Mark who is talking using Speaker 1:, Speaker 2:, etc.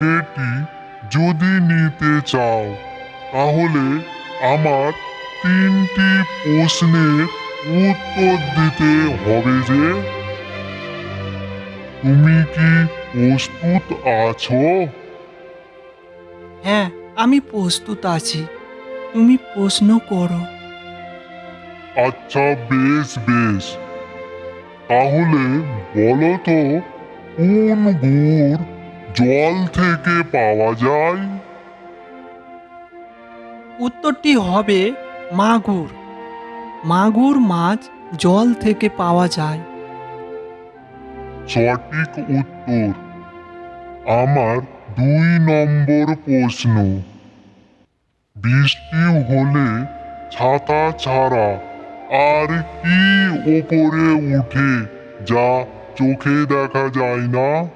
Speaker 1: এটি যদি নিতে চাও তাহলে আমার তিনটি প্রশ্নের উত্তর দিতে হবে যে তুমি কি প্রস্তুত আছো?
Speaker 2: হ্যাঁ আমি প্রস্তুত আছি। তুমি প্রশ্ন করো।
Speaker 1: আচ্ছা বেশ বেশ। তাহলে বলো তো কোন গুড় জল থেকে পাওয়া যায়?
Speaker 2: উত্তরটি হবে মাগুর। মাগুর মাছ জল থেকে পাওয়া যায়।
Speaker 1: সঠিক উত্তর। আমার দুই নম্বর প্রশ্ন। বৃষ্টি হলে ছাতা ছাড়া আর কি ওপরে উঠে যা চোখে দেখা যায় না?